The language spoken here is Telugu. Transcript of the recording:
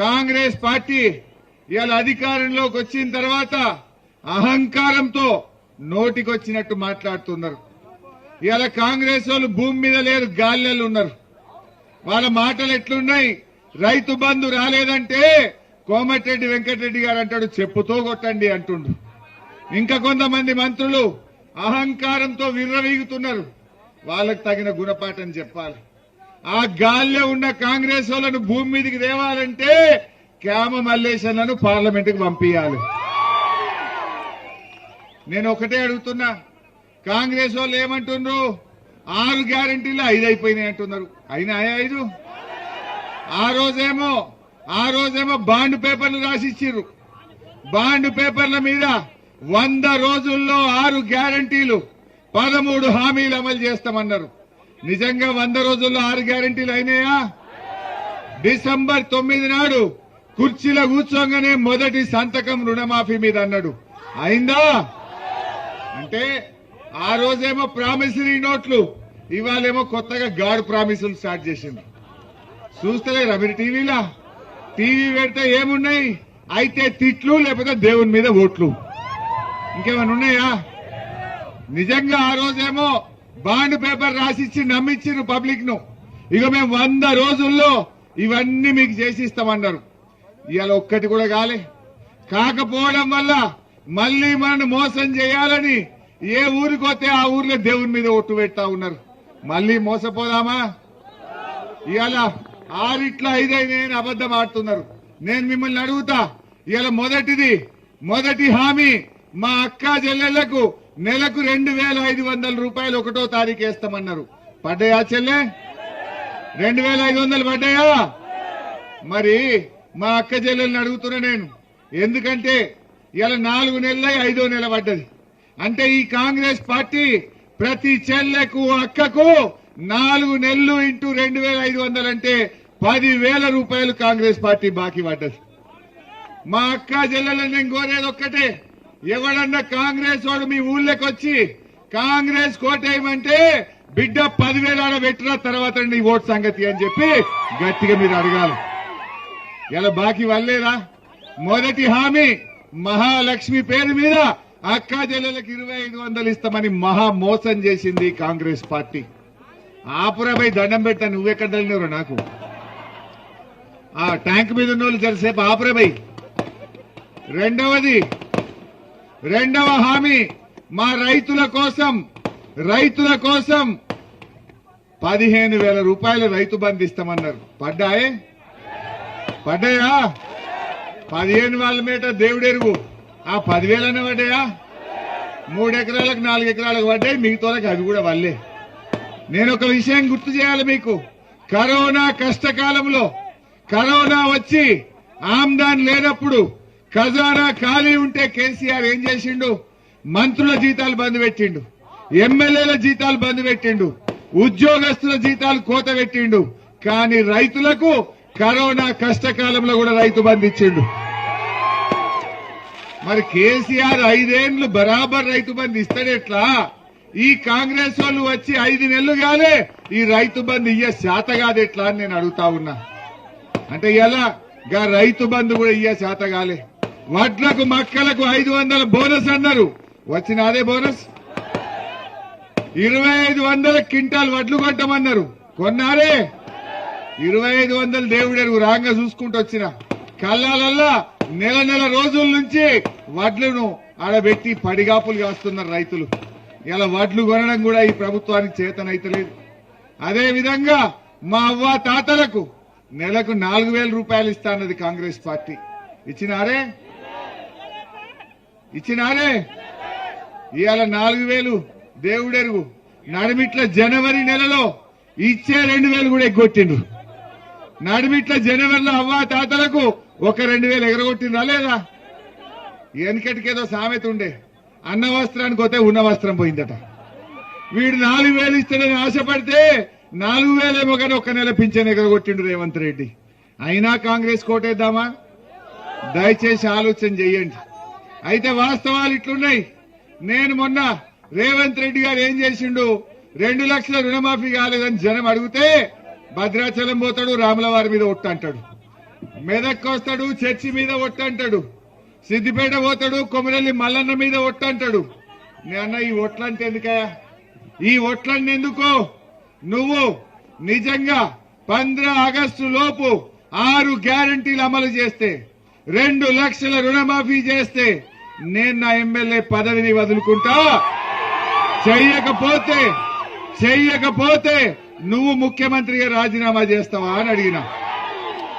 కాంగ్రెస్ పార్టీ ఇవాళ అధికారంలోకి వచ్చిన తర్వాత అహంకారంతో నోటికొచ్చినట్టు మాట్లాడుతున్నారు. ఇవాళ కాంగ్రెస్ వాళ్ళు భూమి మీద లేరు గాల్లెలు ఉన్నారు. వాళ్ళ మాటలు ఎట్లున్నాయి? రైతు బంధు రాలేదంటే కోమటిరెడ్డి వెంకటరెడ్డి గారు అంటాడు చెప్పుతో కొట్టండి అంటుండు ఇంకా కొంతమంది మంత్రులు అహంకారంతో విర్రవీగుతున్నారు. వాళ్ళకు తగిన గుణపాఠం చెప్పాలి. ఆ గాల్లో ఉన్న కాంగ్రెస్ వాళ్ళను భూమి మీదకి తేవాలంటే క్యామ మల్లేశన్లను పార్లమెంటుకి పంపించాలి నేను ఒకటే అడుగుతున్నా కాంగ్రెస్ వాళ్ళు ఏమంటున్నారు? ఆరు గ్యారంటీలు ఐదు అయిపోయినాయి అంటున్నారు. అయినాయా ఐదు? ఆ రోజేమో ఆ రోజేమో బాండ్ పేపర్లు రాసిచ్చిర్రు. బాండ్ పేపర్ల మీద వంద రోజుల్లో ఆరు గ్యారంటీలు పదమూడు హామీలు అమలు చేస్తామన్నారు. నిజంగా వంద రోజుల్లో ఆరు గ్యారంటీలు అయినాయా? డిసెంబర్ తొమ్మిది నాడు కుర్చీలో కూర్చోగానే మొదటి సంతకం రుణమాఫీ మీద అన్నాడు. అయిందా? అంటే ఆ రోజేమో ప్రామిసరీ నోట్లు ఇవాళేమో కొత్తగా గాడ్ ప్రామిసులు స్టార్ట్ చేసింది. చూస్తలేరా మీరు టీవీలా? టీవీ పెడితే ఏమున్నాయి? అయితే తిట్లు లేకపోతే దేవుని మీద ఓట్లు. ఇంకేమైనా ఉన్నాయా? నిజంగా ఆ రోజేమో బాండ్ పేపర్ రాసిచ్చి నమ్మిచ్చిరు పబ్లిక్ను ఇక మేము వంద రోజుల్లో ఇవన్నీ మీకు చేసిస్తామన్నారు. ఇవాళ ఒక్కటి కూడా కాలే. కాకపోవడం వల్ల మళ్ళీ మనల్ని మోసం చేయాలని ఏ ఊరికి వస్తే ఆ ఊర్లో దేవుని మీద ఒట్టు పెడతా ఉన్నారు. మళ్ళీ మోసపోదామా? ఇవాళ ఆరిట్ల ఐదైనా అబద్ధం ఆడుతున్నారు. నేను మిమ్మల్ని అడుగుతా ఇవాళ మొదటిది మొదటి హామీ మా అక్క చెల్లెళ్ళకు నెలకు రెండు వేల ఐదు వందల రూపాయలు ఒకటో తారీఖు వేస్తామన్నారు. పడ్డాయా చెల్లె? రెండు వేల ఐదు వందలు పడ్డాయా? మరి మా అక్క చెల్లెల్ని అడుగుతున్నా నేను. ఎందుకంటే ఇలా నాలుగు నెలలై ఐదో నెల పడ్డది. అంటే ఈ కాంగ్రెస్ పార్టీ ప్రతి చెల్లెకు అక్కకు నాలుగు నెలలు ఇంటూ రెండు వేల ఐదు వందలు అంటే పది వేల రూపాయలు కాంగ్రెస్ పార్టీ బాకీ పడ్డది. మా అక్క చెల్లెలను నేను కోరేది ఒక్కటే. ఎవడన్నా కాంగ్రెస్ వాడు మీ ఊళ్ళోకి వచ్చి కాంగ్రెస్ కోటేయమంటే బిడ్డ పదివేల ఆడ పెట్టిన తర్వాత నీ ఓటు సంగతి అని చెప్పి గట్టిగా మీరు అడగాలి. ఇలా బాకీ వల్లేదా మొదటి హామీ మహాలక్ష్మి పేరు మీద అక్కా చెల్లెలకు ఇరవై ఐదు వందలు ఇస్తామని మహా మోసం చేసింది కాంగ్రెస్ పార్టీ. ఆపురపై దండం పెట్టా నువ్వెక్కడ తల్లినవరు నాకు. ఆ ట్యాంక్ మీద ఉన్న వాళ్ళు జరసేపు ఆపురపై. రెండవది రెండవ హామీ మా రైతుల కోసం రైతుల కోసం పదిహేను వేల రూపాయలు రైతు బంధు ఇస్తామన్నారు. పడ్డాయే? పడ్డాయా? పదిహేను వేల మీట దేవుడెరుగు ఆ పదివేలనే పడ్డాయా? మూడు ఎకరాలకు నాలుగు ఎకరాలకు పడ్డాయి మిగతాలకు అవి కూడా వల్లే నేను ఒక విషయం గుర్తు చేయాలి మీకు. కరోనా కష్టకాలంలో కరోనా వచ్చి ఆమ్దాన్ లేనప్పుడు ఖజానా ఖాళీ ఉంటే కేసీఆర్ ఏం చేసిండు? మంత్రుల జీతాలు బంద్ పెట్టిండు. ఎమ్మెల్యేల జీతాలు బంద్ పెట్టిండు. ఉద్యోగస్తుల జీతాలు కోత పెట్టిండు. కానీ రైతులకు కరోనా కష్టకాలంలో కూడా రైతు బంద్ ఇచ్చిండు. మరి కేసీఆర్ ఐదేండ్లు బరాబర్ రైతు బంద్ ఇస్తాడెట్లా ఈ కాంగ్రెస్ వాళ్ళు వచ్చి ఐదు నెలలు కాలే ఈ రైతు బంద్ ఇయ్య శాత కాదెట్లా అని నేను అడుగుతా ఉన్నా. అంటే ఎలా? గా రైతు బంధు కూడా ఇయ్య శాత కాలే. వడ్లకు మక్కలకు ఐదు వందల బోనస్ అన్నారు. వచ్చిన అదే బోనస్? ఇరవై ఐదు వందల క్వింటాల్ వడ్లు కొట్టమన్నారు కొన్నారే? ఇరవై ఐదు వందలు దేవుడెరుగు రాంగా చూసుకుంటూ వచ్చిన. కళ్ళాలల్లా నెల నెల రోజుల నుంచి వడ్లను ఆడబెట్టి పడిగాపులు కాస్తున్నారు రైతులు. ఇలా వడ్లు కొనడం కూడా ఈ ప్రభుత్వానికి చేతనైతలేదు. అదే విధంగా మా అవ్వ తాతలకు నెలకు నాలుగు వేల రూపాయలు ఇస్తానది కాంగ్రెస్ పార్టీ. ఇచ్చినారే? ఇచ్చినారే ఇవాళ నాలుగు వేలు దేవుడెరుగు. నడిమిట్ల జనవరి నెలలో ఇచ్చే రెండు వేలు కూడా ఎగ్గొట్టిండ్రు. నడిమిట్ల జనవరిలో అవ్వ తాతలకు ఒక రెండు వేలు ఎగరగొట్టిండ్రా లేదా? వెనకటికేదో సామెత ఉండే. అన్న వస్త్రానికి పోతే ఉన్న వస్త్రం పోయిందట. వీడు నాలుగు వేలు ఇస్తాడని ఆశపడితే నాలుగు వేలేమో కానీ ఒక్క నెల పింఛన్ ఎగరగొట్టిండు రేవంత్ రెడ్డి. అయినా కాంగ్రెస్ కోటేద్దామా? దయచేసి ఆలోచన చెయ్యండి అయితే వాస్తవాలు ఇట్లున్నాయి. నేను మొన్న రేవంత్ రెడ్డి గారు ఏం చేసిండు? రెండు లక్షల రుణమాఫీ కాలేదని జనం అడిగితే భద్రాచలం పోతాడు రాములవారి మీద ఒట్టు అంటాడు. మెదక్ వస్తాడు చర్చి మీద ఒట్టంటాడు సిద్దిపేట పోతాడు కొమరల్లి మల్లన్న మీద ఒట్టంటాడు నే అన్న ఈ ఒట్లంటే ఎందుకయా ఈ ఒట్లన్నీ ఎందుకో? నువ్వు నిజంగా పంద్ర ఆగస్టు లోపు ఆరు గ్యారంటీలు అమలు చేస్తే రెండు లక్షల రుణమాఫీ చేస్తే నేను నా ఎమ్మెల్యే పదవిని వదులుకుంటా. చెయ్యకపోతే చెయ్యకపోతే నువ్వు ముఖ్యమంత్రిగా రాజీనామా చేస్తావా అని అడిగినా.